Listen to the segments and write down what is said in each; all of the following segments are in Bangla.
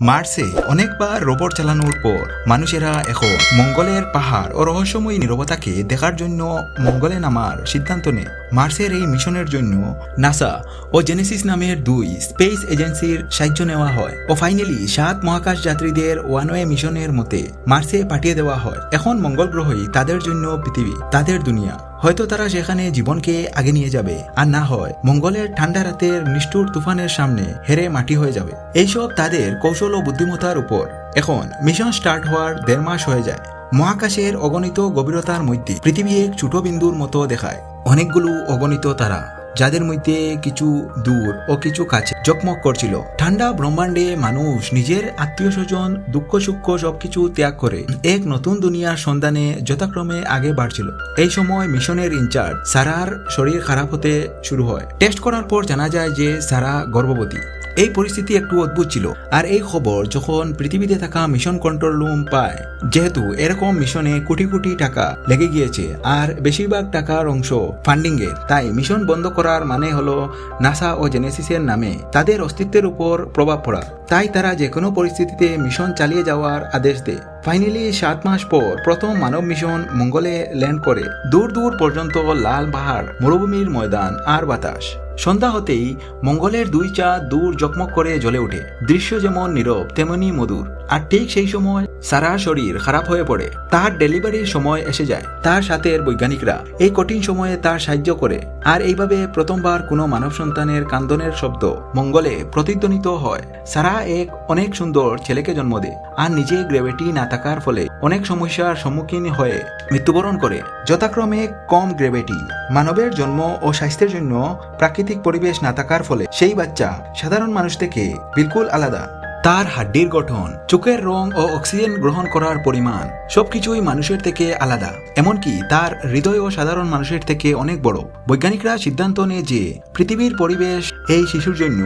মার্সে অনেকবার রোবট চালানোর পর মানুষেরা এখন মঙ্গলের পাহাড় ও রহস্যময়ী নিরবতাকে দেখার জন্য মঙ্গলে নামার সিদ্ধান্ত নেয়। মার্সের এই মিশনের জন্য নাসা ও জেনেসিস নামের দুই স্পেস এজেন্সির সাহায্য নেওয়া হয় ও ফাইনালি সাত মহাকাশ যাত্রীদের ওয়ানওয়ে মিশনের মতে মার্সে পাঠিয়ে দেওয়া হয়। এখন মঙ্গল গ্রহই তাদের জন্য পৃথিবী, তাদের দুনিয়া। হয়তো তারা সেখানে জীবনকে আগে নিয়ে যাবে। আর না হয়, মঙ্গলের ঠান্ডা রাতের নিষ্ঠুর তুফানের সামনে হেরে মাটি হয়ে যাবে। এইসব তাদের কৌশল ও বুদ্ধিমত্তার উপর। এখন, মিশন স্টার্ট হওয়ার দেড় মাস হয়ে যায়। মহাকাশের অগণিত গভীরতার মধ্যে পৃথিবী এক ছোট বিন্দুর মতো দেখায়। অনেকগুলো অগণিত তারা। যাদের মধ্যে কিছু দূর ও কিছু কাছে জকমক করছিল। ঠান্ডা ব্রহ্মাণ্ডে মানুষ নিজের আত্মীয় স্বজন, দুঃখ সুখ সবকিছু ত্যাগ করে এক নতুন দুনিয়ার সন্ধানে যথাক্রমে আগে বাড়ছিল। এই সময় মিশনের ইনচার্জ সারার শরীর খারাপ হতে শুরু হয়। টেস্ট করার পর জানা যায় যে সারা গর্ভবতী। এই পরিস্থিতি একটু অদ্ভুত ছিল। আর এই খবর যখন পৃথিবীতে থাকা মিশন কন্ট্রোল রুম পায় যেহেতু এরকম মিশনে কোটি কোটি টাকা লেগে গিয়েছে আর বেশিরভাগ টাকার অংশ ফান্ডিং এর তাই মিশন বন্ধ করার মানে হলো নাসা ও জেনেসিসের নামে তাদের অস্তিত্বের উপর প্রভাব পড়া। তাই তারা যে কোনো পরিস্থিতিতে মিশন চালিয়ে যাওয়ার আদেশ দেয়। ফাইনালি সাত মাস পর প্রথম মানব মিশন মঙ্গলে ল্যান্ড করে। দূর দূর পর্যন্ত লাল পাহাড়, মরুভূমির ময়দান আর বাতাস। সন্ধ্যা হতেই মঙ্গলের দুই চাঁদ দূর জকমক করে জ্বলে ওঠে। দৃশ্য যেমন নীরব, তেমনি মধুর। আর ঠিক সেই সময় সারা শরীর খারাপ হয়ে পড়ে। তার ডেলিভারির সময় এসে যায়। তার সাথে বৈজ্ঞানিকরা। এই কঠিন সময়ে তার সাহায্য করে। আর এইভাবে প্রথমবার কোনো মানব সন্তানের কান্দনের শব্দ মঙ্গলে প্রতিধ্বনিত হয়। সারা এক অনেক সুন্দর ছেলেকে জন্ম দেয়। আর নিজে গ্রেভিটি না থাকার ফলে অনেক সমস্যার সম্মুখীন হয়ে মৃত্যুবরণ করে। যথাক্রমে কম গ্রেভিটি। মানবের জন্ম ও স্বাস্থ্যের জন্য প্রাকৃতিক পরিবেশ না থাকার ফলে সেই বাচ্চা সাধারণ মানুষ থেকে বিলকুল আলাদা। তার হাড্ডির গঠন, চোখের রং ও অক্সিজেন গ্রহণ করার পরিমাণ, সবকিছুই মানুষের থেকে আলাদা। এমনকি তার হৃদয়ও সাধারণ মানুষের থেকে অনেক বড়। বৈজ্ঞানিকরা সিদ্ধান্ত নেয় যে, পৃথিবীর পরিবেশ এই শিশুর জন্য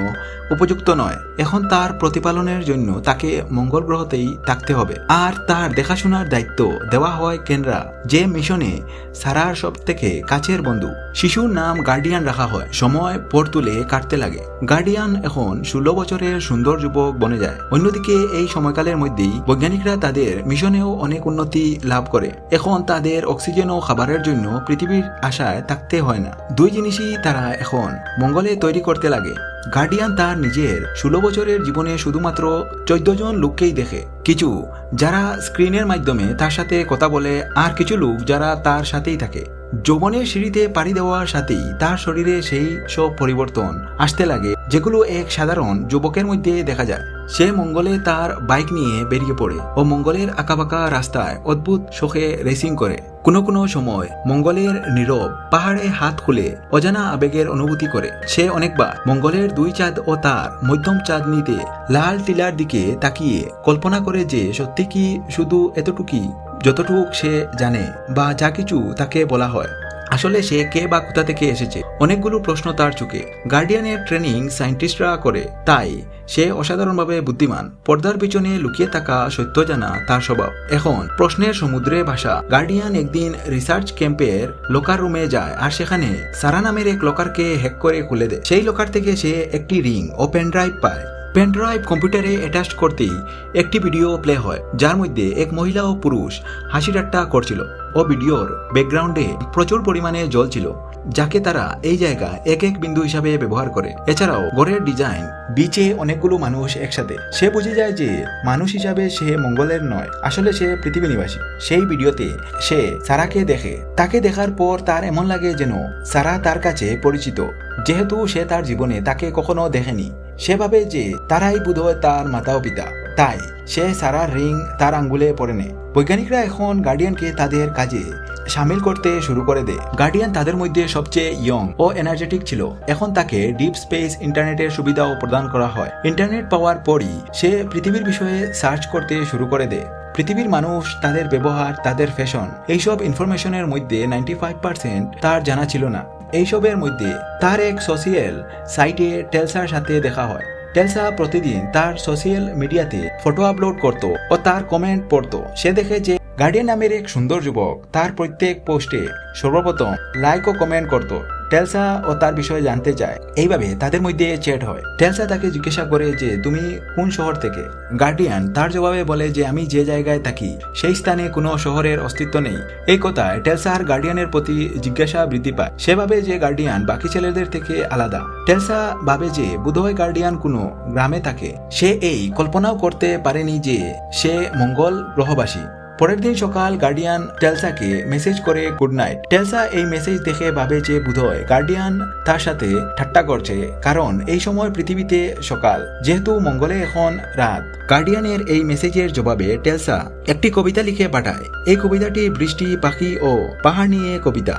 উপযুক্ত নয়। এখন তার প্রতিপালনের জন্য তাকে মঙ্গল গ্রহতেই থাকতে হবে। আর তার দেখাশোনার দায়িত্ব দেওয়া হয় কেনরা, যে মিশনে সারার সব থেকে কাছের বন্ধু। শিশুর নাম গার্ডিয়ান রাখা হয়। সময় পর তুলে কাটতে লাগে। গার্ডিয়ান এখন ষোলো বছরের সুন্দর যুবক বনে যায় অন্যদিকে এই সময়কালের মধ্যেই বৈজ্ঞানিকরা তাদের মিশনেও অনেক উন্নতি লাভ করে। এখন তাদের অক্সিজেন ও খাবারের জন্য পৃথিবীর আশায় থাকতে হয় না। দুই জিনিসই তারা এখন মঙ্গলে তৈরি করতে লাগে। গার্ডিয়ান তার নিজের ষোলো বছরের জীবনে শুধুমাত্র চোদ্দ জন লোককেই দেখে। কিছু যারা স্ক্রিনের মাধ্যমে তার সাথে কথা বলে, আর কিছু লোক যারা তার সাথেই থাকে। যৌবনের সিঁড়িতে পাড়ি দেওয়ার সাথেই তার শরীরে সেই সব পরিবর্তন আসতে লাগে। যেগুলো এক সাধারণ যুবকের মধ্যে দেখা যায়। সে মঙ্গলে তার বাইক নিয়ে বেরিয়ে পড়ে ও মঙ্গলের আঁকাবাঁকা রাস্তায় অদ্ভুত শোকে রেসিং করে। কোনো কোনো সময় মঙ্গলের নীরব পাহাড়ে হাত খুলে অজানা আবেগের অনুভূতি করে। সে অনেকবার মঙ্গলের দুই চাঁদ ও তার মধ্যম চাঁদনিতে লাল টিলার দিকে তাকিয়ে কল্পনা করে যে সত্যি কি শুধু এতটুকুই, যতটুক সে জানে বা যা কিছু তাকে বলা হয়। আসলে সে কে বা কোথা থেকে এসেছে? অনেকগুলো প্রশ্ন তার চোখে। গার্ডিয়ানের ট্রেনিং সায়েন্টিস্টরা করে, তাই সে অসাধারণভাবে বুদ্ধিমান। পর্দার পিছনে লুকিয়ে থাকা সত্য জানা তার স্বভাব। এখন প্রশ্নের সমুদ্রে ভাষা গার্ডিয়ান একদিন রিসার্চ ক্যাম্পের লোকার রুমে যায় আর সেখানে সারা নামের এক লোকারকে হ্যাক করে খুলে দেয়। সেই লোকার থেকে সে একটি রিং ও পেন ড্রাইভ পায়। পেন ড্রাইভ কম্পিউটারে অ্যাটাচ করতেই একটি ভিডিও প্লে হয়, যার মধ্যে এক মহিলা ও পুরুষ হাসি ঠাট্টা করছিল। ও ভিডিওর ব্যাকগ্রাউন্ডে প্রচুর পরিমাণে জল ছিল, যাকে তারা এই জায়গা এক এক বিন্দু হিসাবে ব্যবহার করে। এছাড়াও ঘরের ডিজাইন বিচে অনেকগুলো মানুষ একসাথে। সে বুঝে যায় যে মানুষ হিসাবে সে মঙ্গলের নয়, আসলে সে পৃথিবী নিবাসী। সেই ভিডিওতে সে সারাকে দেখে। তাকে দেখার পর তার এমন লাগে যেন সারা তার কাছে পরিচিত। যেহেতু সে তার জীবনে তাকে কখনো দেখেনি সেভাবে যে তারাই বোধহয় তার মাতা ও পিতা। তাই সে সারা রিং তার আঙ্গুলে পরে নেয়। বৈজ্ঞানিকরা এখন গার্ডিয়ানকে তাদের কাজে সামিল করতে শুরু করে দেয়। গার্ডিয়ান তাদের মধ্যে সবচেয়ে ইয়ং ও এনার্জেটিক ছিল। এখন তাকে ডিপ স্পেস ইন্টারনেটের সুবিধাও প্রদান করা হয়। ইন্টারনেট পাওয়ার পরই সে পৃথিবীর বিষয়ে সার্চ করতে শুরু করে দেয়। পৃথিবীর মানুষ, তাদের ব্যবহার, তাদের ফ্যাশন এইসব ইনফরমেশনের মধ্যে নাইনটি ফাইভ পার্সেন্ট তার জানা ছিল না। এইসবের মধ্যে তার এক সোশিয়াল সাইটে টেলসার সাথে দেখা হয়। টেলসা প্রতিদিন তার সোশ্যাল মিডিয়াতে ফটো আপলোড করত ও তার কমেন্ট পড়ত। সে দেখে যে গার্ডিয়ান নামের এক সুন্দর যুবক তার প্রত্যেক পোস্টে সর্বপ্রথম লাইক ও কমেন্ট করত। টেলসা ও তার বিষয়ে জানতে চায়। এইভাবে তাদের মধ্যে চ্যাট হয়। টেলসা তাকে জিজ্ঞাসা করে যে, তুমি কোন শহর থেকে? গার্ডিয়ান তার জবাবে বলে যে, আমি যে জায়গায় থাকি, সেই স্থানে কোনো শহরের অস্তিত্ব নেই। এই কথায় টেলসা আর গার্ডিয়ানের প্রতি জিজ্ঞাসা বৃদ্ধি পায়। সে ভাবে যে, গার্ডিয়ান বাকি ছেলেদের থেকে আলাদা। টেলসা ভাবে যে বোধহয় গার্ডিয়ান কোনো গ্রামে থাকে। সে এই কল্পনাও করতে পারেনি যে, সে মঙ্গল গ্রহবাসী। পরের দিন সকাল গার্ডিয়ান টেলসাকে মেসেজ করে গুড নাইট টেলসা এই মেসেজ দেখে ভাবে যে বোধহয় গার্ডিয়ান তার সাথে ঠাট্টা করছে, কারণ এই সময় পৃথিবীতে সকাল, যেহেতু মঙ্গলে এখন রাত। গার্ডিয়ানের এই মেসেজের জবাবে টেলসা একটি কবিতা লিখে পাঠায়। এই কবিতাটি বৃষ্টি, পাখি ও পাহাড় নিয়ে কবিতা।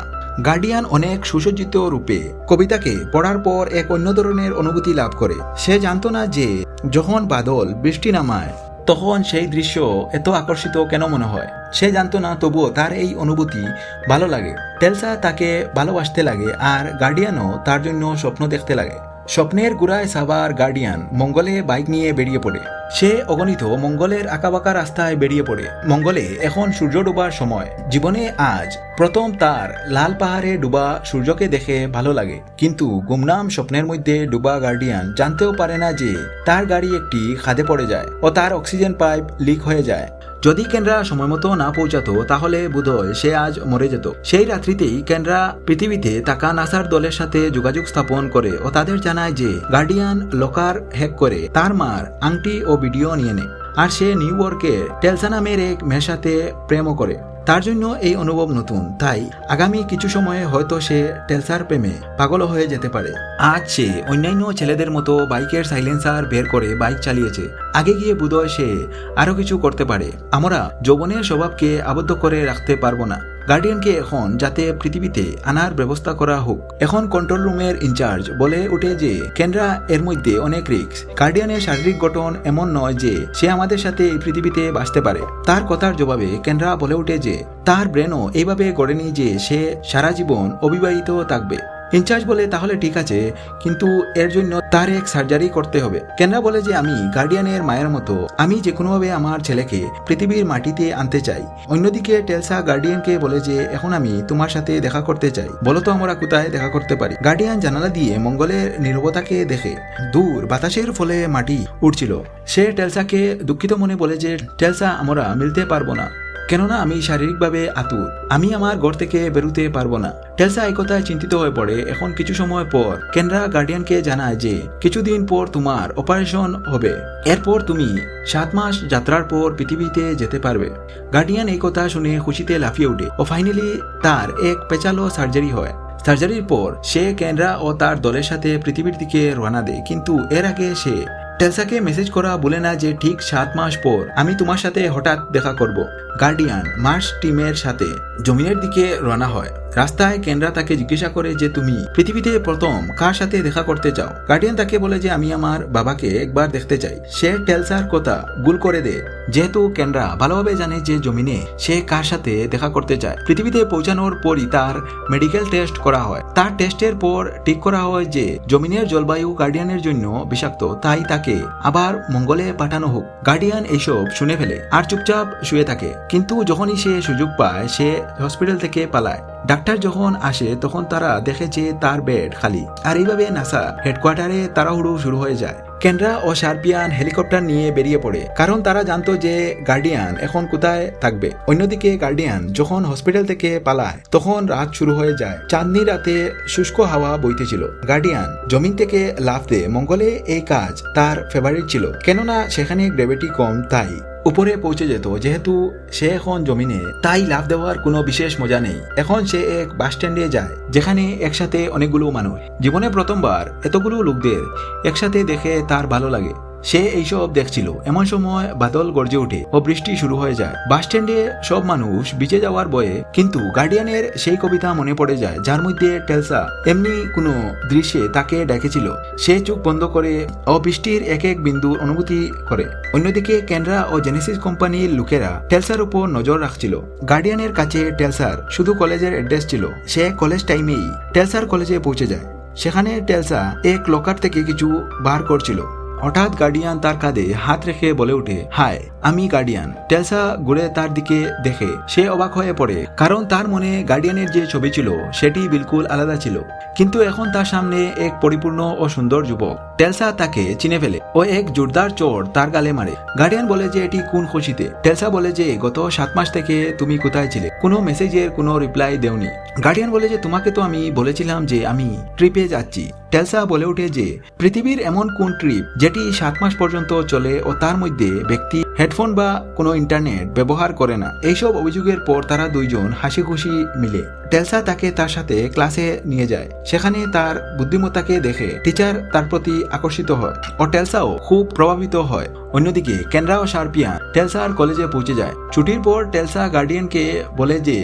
গার্ডিয়ান অনেক সুসজ্জিত রূপে কবিতাকে পড়ার পর এক অন্য ধরনের অনুভূতি লাভ করে। সে জানতো না যে, যখন বাদল বৃষ্টি নামায় তখন সেই দৃশ্য এত আকর্ষিত কেন মনে হয়? সে জানতো না, তবুও তার এই অনুভূতি ভালো লাগে। টেলসা তাকে ভালোবাসতে লাগে আর গার্ডিয়ানও তার জন্য স্বপ্ন দেখতে লাগে। স্বপ্নের গুড়ায় সাবার গার্ডিয়ান মঙ্গলে বাইক নিয়ে বেরিয়ে পড়ে। সে অগণিত মঙ্গলের আঁকাবাঁকা রাস্তায় বেরিয়ে পড়ে। মঙ্গলে এখন সূর্য ডোবার সময়। জীবনে আজ প্রথম তার লাল পাহাড়ে ডুবা সূর্যকে দেখে ভালো লাগে। কিন্তু গুমনাম স্বপ্নের মধ্যে ডুবা গার্ডিয়ান জানতেও পারে না যে তার গাড়ি একটি খাদে পড়ে যায় ও তার অক্সিজেন পাইপ লিক হয়ে যায়। যদি কেনরা সময় মতো না পৌঁছাতো, তাহলে বোধহয় সে আজ মরে যেত। সেই রাত্রিতেই কেনরা পৃথিবীতে তাকা নাসার দলের সাথে যোগাযোগ স্থাপন করে ও তাদের জানায় যে গার্ডিয়ান লকার হ্যাক করে তার মার আংটি ও ভিডিও নিয়ে নেয়। আর সে নিউ ইয়র্কে টেলসা নামের এক মেয়ের সাথে প্রেমও করে। তার জন্য এই অনুভব নতুন। তাই আগামী কিছু সময়ে হয়তো সে টেলসার প্রেমে পাগল হয়ে যেতে পারে। আজ সে অন্যান্য ছেলেদের মতো বাইকের সাইলেন্সার বের করে বাইক চালিয়েছে। আগে গিয়ে বোধহয় সে আরও কিছু করতে পারে। আমরা যৌবনের স্বভাবকে আবদ্ধ করে রাখতে পারব না। গার্ডিয়ানকে এখন যাতে পৃথিবীতে আনার ব্যবস্থা করা হোক, এখন কন্ট্রোল রুমের ইনচার্জ বলে উঠে যে কেন্দ্রা এর মধ্যে অনেক রিক্স গার্ডিয়ানের শারীরিক গঠন এমন নয় যে, সে আমাদের সাথে এই পৃথিবীতে বাঁচতে পারে। তার কথার জবাবে কেন্দ্রা বলে উঠে যে, তার ব্রেনও এইভাবে গড়েনি যে, সে সারা জীবন অবিবাহিত থাকবে। ইনচার্জ বলে, তাহলে ঠিক আছে, কিন্তু এর জন্য তার এক সার্জারি করতে হবে। কেনরা বলে যে, আমি গার্ডিয়ানের মায়ের মতো। আমি যে কোনোভাবে আমার ছেলেকে পৃথিবীর মাটিতে আনতে চাই। অন্যদিকে টেলসা গার্ডিয়ানকে বলে যে, এখন আমি তোমার সাথে দেখা করতে চাই। বলো তো আমরা কোথায় দেখা করতে পারি? গার্ডিয়ান জানালা দিয়ে মঙ্গলের নীরবতাকে দেখে দূর বাতাসের ফলে মাটি উঠছিল সে টেলসাকে দুঃখিত মনে বলে যে, টেলসা, আমরা মিলতে পারব না। কেননা আমি শারীরিকভাবে আতুর। আমি আমার ঘর থেকে বেরোতে পারব না। টেলসা এই কথায় চিন্তিত হয়ে পড়ে এখন কিছু সময় পর কেনরা গার্ডিয়ানকে জানায় যে কিছুদিন পর তোমার অপারেশন হবে। এরপর তুমি সাত মাস যাত্রার পর পৃথিবীতে যেতে পারবে গার্ডিয়ান এই কথা শুনে খুশিতে লাফিয়ে ওঠে ও ফাইনালি তার এক পেচালো সার্জারি হয়। সার্জারির পর সে কেনরা ও তার দলের সাথে পৃথিবীর দিকে রওনা দেয় কিন্তু এর আগে সে টেলসাকে মেসেজ করা বলে না যে ঠিক সাত মাস পর আমি তোমার সাথে হঠাৎ দেখা করব। গার্ডিয়ান মার্স টিমের সাথে। জমিনের দিকে রওনা হয়। রাস্তায় কেনরা তাকে জিজ্ঞাসা করে যে তুমি পৃথিবীতে প্রথম কার সাথে দেখা করতে চাও? গার্ডিয়ান তাকে বলে যে আমি আমার বাবাকে একবার দেখতে চাই। সে টেলসার কথা গুল করে দেয়। যেহেতু কেনরা ভালোভাবে জানে যে জমিনে সে কার সাথে দেখা করতে চায়, পৃথিবীতে পৌঁছানোর পরই তার মেডিকেল টেস্ট করা হয়। তার টেস্টের পর ঠিক করা হয় যে জমিনের জলবায়ু গার্ডিয়ানের জন্য বিষাক্ত, তাই তাকে আবার মঙ্গলে পাঠানো হোক। গার্ডিয়ান এসব শুনে ফেলে আর চুপচাপ শুয়ে থাকে। কিন্তু যখনই সে সুযোগ পায়, সে হসপিটাল থেকে পালায়। ডাক্তার যখন আসে, তখন তারা দেখে যে তার বেড খালি। আর এইভাবে নাসা হেডকোয়ার্টারে তাড়াহুড়ো শুরু হয়ে যায়। কেনরা ও সার্বিয়ান হেলিকপ্টার নিয়ে বেরিয়ে পড়ে। কারণ তারা জানতো যে গার্ডিয়ান এখন কোথায় থাকবে। অন্যদিকে গার্ডিয়ান যখন হসপিটাল থেকে পালায়, তখন রাত শুরু হয়ে যায়। চাঁদনি রাতে শুষ্ক হাওয়া বইতেছিল গার্ডিয়ান জমিন থেকে লাফ দিয়ে মঙ্গলে এই কাজ তার ফেভারিট ছিল। কেননা সেখানে গ্রেভিটি কম, তাই উপরে পৌঁছে যেত, যেহেতু সে এখন জমিনে, তাই লাভ দেওয়ার কোনো বিশেষ মজা নেই। এখন সে এক বাস স্ট্যান্ডে যায়, যেখানে একসাথে অনেকগুলো মানুষ। জীবনে প্রথমবার এতগুলো লোকদের একসাথে দেখে তার ভালো লাগে। সে এইসব দেখছিল। এমন সময় বাদল গর্জে ওঠে ও বৃষ্টি শুরু হয়ে যায়। বাস স্ট্যান্ডে সব মানুষ ভিজে যাওয়ার বয়ে কিন্তু গার্ডিয়ানের সেই কবিতা মনে পড়ে যায়, যার মধ্যে টেলসা এমনি কোনো দৃশ্যে তাকে ডেকেছিল সে চোখ বন্ধ করে ও বৃষ্টির এক এক বিন্দুর অনুভূতি করে। অন্যদিকে ক্যানরা ও জেনেসিস কোম্পানির লোকেরা টেলসার উপর নজর রাখছিল। গার্ডিয়ানের কাছে টেলসার শুধু কলেজের অ্যাড্রেস ছিল। সে কলেজ টাইমেই টেলসার কলেজে পৌঁছে যায়। সেখানে টেলসা এক লকার থেকে কিছু বার করছিল। হঠাৎ গার্ডিয়ান তার কাঁধে হাত রেখে বলে ওঠে হাই! আমি গার্ডিয়ান টেলসা ঘুরে তার দিকে দেখে সে অবাক হয়ে পড়ে, কারণ তার মনে গার্ডিয়ানের যে ছবি ছিল, সেটি বিলকুল আলাদা ছিল। কিন্তু এখন তার সামনে এক পরিপূর্ণ ও সুন্দর যুবক। টেলসা তাকে চিনে ফেলে। ও এক জোরদার চোর, তার গালে মারে। গার্ডিয়ান বলে যে এটি কোন খুশিতে। টেলসা বলে যে, গত সাত মাস থেকে তুমি কোথায় ছিলে? কোনো মেসেজের কোনো রিপ্লাই দেওনি। গার্ডিয়ান বলে যে, তোমাকে তো আমি বলেছিলাম যে আমি ট্রিপে যাচ্ছি। টেলসা বলে ওঠে যে, পৃথিবীর এমন কোন ট্রিপ যেটি সাত মাস পর্যন্ত চলে ও তার মধ্যে ব্যক্তি হেডফোন বা কোনো ইন্টারনেট ব্যবহার করে না। এইসব অভিযোগের পর তারা দুইজন হাসি খুশি মিলে টেলসা তাকে তার সাথে ক্লাসে নিয়ে যায়। সেখানে তার বুদ্ধিমত্তাকে দেখে টিচার তার প্রতি আকর্ষিত হয় ও টেলসাও খুব প্রভাবিত হয়। অন্যদিকে কেনরা ও সার্পিয়া টেলসার কলেজে পৌঁছে যায়। ছুটির পর টেলসা গার্ডিয়ানকে বলে যে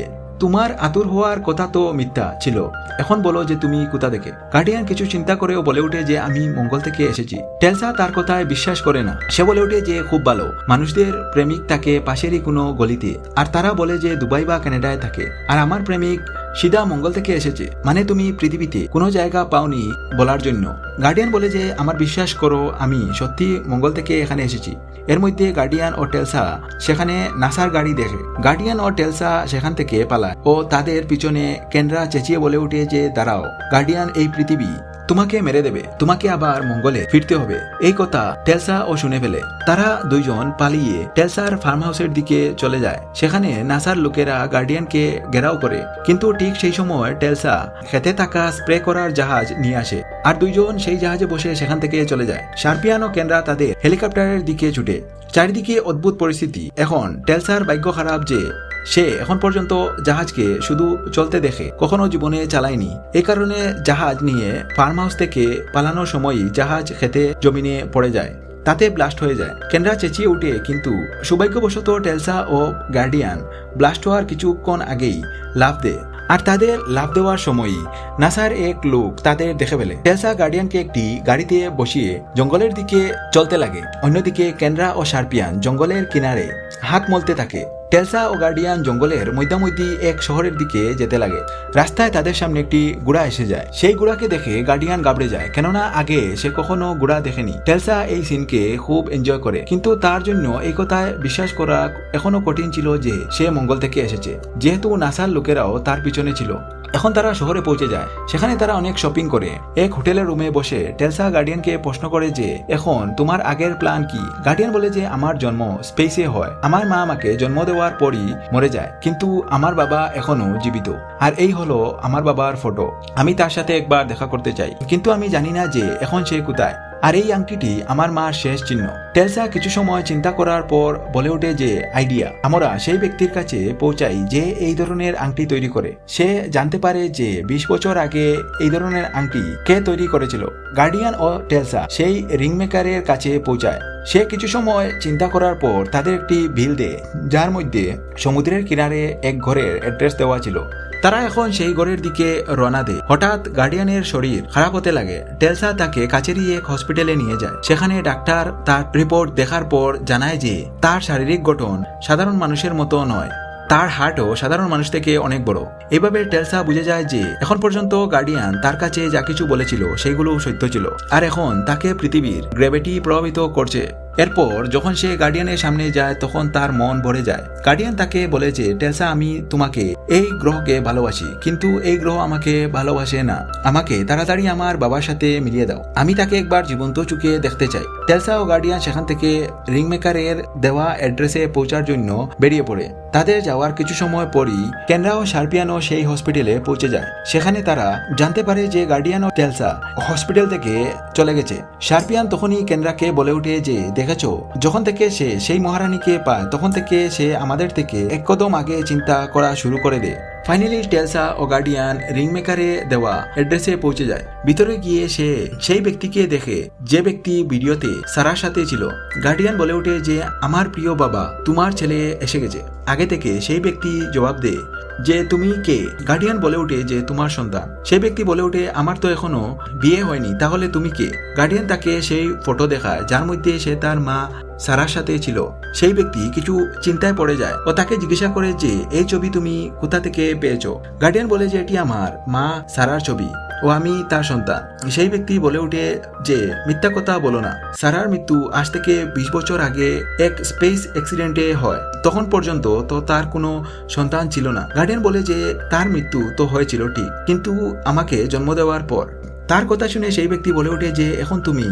তোমার আতুর হওয়ার কথা তো মিথ্যা ছিল। এখন বলো যে তুমি কোথা থেকে? গার্ডিয়ান কিছু চিন্তা করেও বলে ওঠে যে আমি মঙ্গল থেকে এসেছি। টেলসা তার কথায় বিশ্বাস করে না। সে বলে ওঠে যে খুব ভালো। মানুষদের প্রেমিক তাকে পাশেরই কোনো গলিতে। আর তারা বলে যে দুবাই বা কানাডায় থাকে। আর আমার প্রেমিক সিধা মঙ্গল থেকে এসেছে। মানে তুমি পৃথিবীতে কোনো জায়গা পাওনি বলার জন্য। গার্ডিয়ান বলে যে, আমার বিশ্বাস করো, আমি সত্যি মঙ্গল থেকে এখানে এসেছি। এর মধ্যে গার্ডিয়ান ও টেলসা সেখানে নাসার গাড়ি দেখে। গার্ডিয়ান ও টেলসা সেখান থেকে পালায়। ও তাদের পিছনে কেন্দ্রা চেঁচিয়ে বলে উঠে যে, দাঁড়াও গার্ডিয়ান এই পৃথিবী। তোমাকে মেরে দেবে, তোমাকে আবার মঙ্গলে ফিরতে হবে। এই কথা টেলসা ও শুনে ফেলে। তারা দুইজন পালিয়ে টেলসার ফার্ম হাউসের দিকে চলে যায়। সেখানে নাসার লোকেরা গার্ডিয়ানকে ঘেরাও করে। কিন্তু ঠিক সেই সময় টেলসা খেতে থাকা স্প্রে করার জাহাজ নিয়ে আসে আর দুইজন সেই জাহাজে বসে সেখান থেকে চলে যায়। শার্পিয়ান ও কেনরা তাদের হেলিকপ্টারের দিকে ছুটে। চারিদিকে অদ্ভুত পরিস্থিতি। এখন টেলসার ভাগ্য খারাপ যে সে এখন পর্যন্ত জাহাজকে শুধু চলতে দেখে কখনো জীবনে চালায়নি। এই কারণে জাহাজ নিয়ে ফার্ম হাউস থেকে পালানোর সময়ই জাহাজ খেতে জমিনে পড়ে যায়। তাতে ব্লাস্ট হয়ে যায়। কেন্দ্রা চেঁচিয়ে উঠে, কিন্তু সৌভাগ্যবশত টেলসা ও গার্ডিয়ান ব্লাস্ট হওয়ার কিছুক্ষণ আগেই লাভ দেয়। আর তাদের লাভ দেওয়ার সময়ই নাসার এক লোক তাদের দেখে ফেলে। টেলসা গার্ডিয়ানকে একটি গাড়িতে বসিয়ে জঙ্গলের দিকে চলতে লাগে। অন্যদিকে কেনরা ও শার্পিয়ান জঙ্গলের কিনারে হাত মলতে থাকে। টেলসা ও গার্ডিয়ান জঙ্গলের মৈদামৈদি এক শহরের দিকে যেতে লাগে। রাস্তায় তাদের সামনে একটি গুড়া এসে যায়। সেই গুড়াকে দেখে গার্ডিয়ান গাবড়ে যায়, কেননা আগে সে কখনো গুড়া দেখেনি। টেলসা এই সিনকে খুব এনজয় করে, কিন্তু তার জন্য এই কথায় বিশ্বাস করা এখনও কঠিন ছিল যে সে মঙ্গল থেকে এসেছে। যেহেতু নাসার লোকেরাও তার পিছনে ছিল। এখন তারা শহরে পৌঁছে যায়। সেখানে তারা অনেক শপিং করে। এক হোটেলের রুমে বসে টেলসা গার্ডিয়ানকে প্রশ্ন করে যে, এখন তোমার আগের প্ল্যান কি? গার্ডিয়ান বলে যে, আমার জন্ম স্পেসে হয়। আমার মা আমাকে জন্ম দেওয়ার পরই মরে যায়। কিন্তু আমার বাবা এখনও জীবিত। আর এই হলো আমার বাবার ফটো আমি তার সাথে একবার দেখা করতে চাই। কিন্তু আমি জানি না যে, এখন সে কোথায়। আর এই আংটিটি আমার মার শেষ চিহ্ন। টেলসা কিছু সময় চিন্তা করার পর বলে ওঠে যে, আইডিয়া, আমরা সেই ব্যক্তির কাছে পৌঁছাই যে এই ধরনের আংটি তৈরি করে। সে জানতে পারে যে বিশ বছর আগে এই ধরনের আংটি কে তৈরি করেছিল। গার্ডিয়ান ও টেলসা সেই রিং মেকারের কাছে পৌঁছায়। সে কিছু সময় চিন্তা করার পর তাদের একটি বিল দেয়, যার মধ্যে সমুদ্রের কিনারে এক ঘরের অ্যাড্রেস দেওয়া ছিল। তারা এখন সেই ঘরের দিকে রওনা দেয়। হঠাৎ গার্ডিয়ানের শরীর খারাপ হতে লাগে। টেলসা তাকে কাছেরই এক হসপিটালে নিয়ে যায়। সেখানে ডাক্তার তার রিপোর্ট দেখার পর জানায় যে, তার শারীরিক গঠন সাধারণ মানুষের মতো নয়। তার হার্টও সাধারণ মানুষ থেকে অনেক বড়। এভাবে টেলসা বুঝে যায় যে, এখন পর্যন্ত গার্ডিয়ান তার কাছে যা কিছু বলেছিল সেগুলো সত্য ছিল। আর এখন তাকে পৃথিবীর গ্র্যাভিটি প্রভাবিত করছে। এরপর যখন সে গার্ডিয়ানের সামনে যায়, তখন তার মন ভরে যায়। গার্ডিয়ান তাকে বলে যে টেলসা আমি তোমাকে এই গ্রহকে ভালোবাসি, কিন্তু এই গ্রহ আমাকে ভালোবাসে না। আমাকে তাড়াতাড়ি আমার বাবার সাথে মিলিয়ে দাও। আমি তাকে একবার জীবন্ত চুকে দেখতে চাই। টেলসা ও গার্ডিয়ান সেখান থেকে রিংমেকারের দেওয়া অ্যাড্রেসে পৌঁছার জন্য বেরিয়ে পড়ে। তাদের যাওয়ার কিছু সময় পরই কেনরা ও শার্পিয়ানও সেই হসপিটালে পৌঁছে যায়। সেখানে তারা জানতে পারে যে গার্ডিয়ান ও টেলসা হসপিটাল থেকে চলে গেছে। শার্পিয়ান তখনই কেনরাকে বলে ওঠে যে দেখেছ? যখন থেকে সে সেই মহারানীকে পায়, তখন থেকে সে আমাদের থেকে এক কদম আগে চিন্তা করা শুরু করে দেয়। ফাইনালি টেলসা ও গার্ডিয়ান রিংমেকারে দেওয়া অ্যাড্রেসে পৌঁছে যায়। ভিতরে গিয়ে সে সেই ব্যক্তিকে দেখে, যে ব্যক্তি ভিডিওতে সারার সাথে ছিল। গার্ডিয়ান বলে ওঠে যে, আমার প্রিয় বাবা, তোমার ছেলে এসে গেছে। আগে থেকে সেই ব্যক্তি জবাব দেয় যে, তুমি কে? গার্ডিয়ান বলে ওঠে যে, তোমার সন্তান। সেই ব্যক্তি বলে ওঠে, আমার তো এখনও বিয়ে হয়নি, তাহলে তুমি কে? গার্ডিয়ান তাকে সেই ফটো দেখায়, যার মধ্যে সে তার মা সারার সাথে ছিল। সেই ব্যক্তি কিছু চিন্তায় পড়ে যায় ও তাকে জিজ্ঞাসা করে যে, এই ছবি তুমি কোথা থেকে পেয়েছ? গার্ডিয়ান বলে যে, এটি আমার মা সারার ছবি ও আমি তার সন্তান। সেই ব্যক্তি বলে উঠে যে, মিথ্যা কথা বলো না। সারার মৃত্যু আজ থেকে বিশ বছর আগে এক স্পেস অ্যাক্সিডেন্টে হয়। তখন পর্যন্ত তো তার কোনো সন্তান ছিল না। গার্ডিয়ান বলে যে, তার মৃত্যু তো হয়েছিল ঠিক, কিন্তু আমাকে জন্ম দেওয়ার পর তার কথা শুনে সেই ব্যক্তি বলে ওঠে যে, এখন তুমি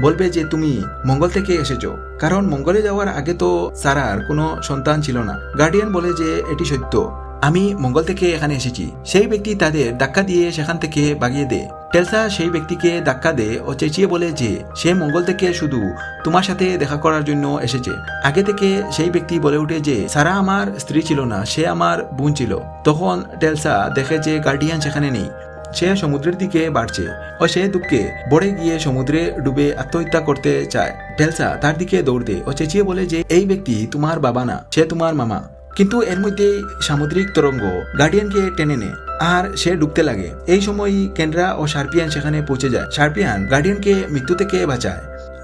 বলবে যে তুমি মঙ্গল থেকে এসেছ। কারণ মঙ্গলে যাওয়ার আগে তো সারার কোনো সন্তান ছিল না। গার্ডিয়ান বলে যে, এটি সত্য। আমি মঙ্গল থেকে এখানে এসেছি। সেই ব্যক্তি তাদের ধাক্কা দিয়ে সেখান থেকে বাগিয়ে দেয় টেলসা সেই ব্যক্তিকে ধাক্কা দেয় ও চেঁচিয়ে বলে যে, সে মঙ্গল থেকে শুধু তোমার সাথে দেখা করার জন্য এসেছে। আগে থেকে সেই ব্যক্তি বলে উঠে যে, সারা আমার স্ত্রী ছিল না, সে আমার বোন ছিল। তখন টেলসা দেখে যে গার্ডিয়ান সেখানে নেই। সে সমুদ্রের দিকে বাড়ছে। ও সে দুঃখে বড়ে গিয়ে সমুদ্রে ডুবে আত্মহত্যা করতে চায়। টেলসা তার দিকে দৌড় দেয় ও চেঁচিয়ে বলে যে, এই ব্যক্তি তোমার বাবা না, সে তোমার মামা। কিন্তু এর মধ্যে সামুদ্রিক তরঙ্গ গার্ডিয়ানকে টেনে নেয় আর সে ডুবতে লাগে। এই সময় কেন্দ্রা ও সার্পিয়ান সেখানে পৌঁছে যায়। সার্পিয়ান গার্ডিয়ানকে মৃত্যু থেকে বাঁচায়।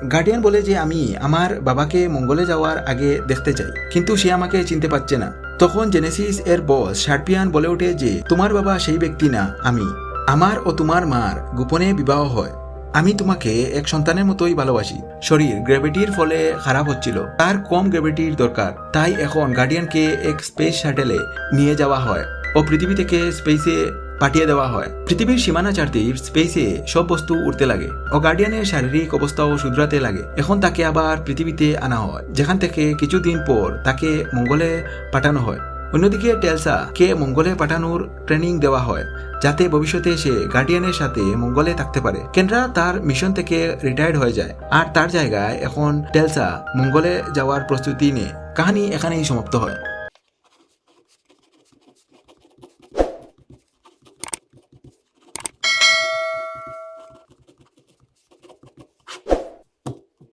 গার্ডিয়ান বলে যে, আমি আমার বাবাকে মঙ্গলে যাওয়ার আগে দেখতে চাই। কিন্তু সে আমাকে চিনতে পারছে না। তখন জেনেসিস এর বস সার্পিয়ান বলে ওঠে যে, তোমার বাবা সেই ব্যক্তি না, আমি। আমার ও তোমার মার গোপনে বিবাহ হয়। আমি তোমাকে এক সন্তানের মতোই ভালোবাসি। শরীর গ্র্যাভিটির ফলে খারাপ হচ্ছিল। তার কম গ্র্যাভিটির দরকার। তাই এখন গার্ডিয়ানকে এক স্পেস শাটেলে নিয়ে যাওয়া হয় ও পৃথিবী থেকে স্পেসে পাঠিয়ে দেওয়া হয়। পৃথিবীর সীমানা ছাড়তেই স্পেসে সব বস্তু উঠতে লাগে ও গার্ডিয়ানের শারীরিক অবস্থাও শুধরাতে লাগে। এখন তাকে আবার পৃথিবীতে আনা হয়, যেখান থেকে কিছুদিন পর তাকে মঙ্গলে পাঠানো হয়। অন্যদিকে টেলসা কে মঙ্গলে পাঠানোর ট্রেনিং দেওয়া হয়, যাতে ভবিষ্যতে সে গার্ডিয়ানের সাথে মঙ্গলে থাকতে পারে। কেন্দ্রা তার মিশন থেকে রিটায়ার্ড হয়ে যায়, আর তার জায়গায় এখন টেলসা মঙ্গলে যাওয়ার প্রস্তুতি নিয়ে। কাহিনী এখানেই সমাপ্ত হয়।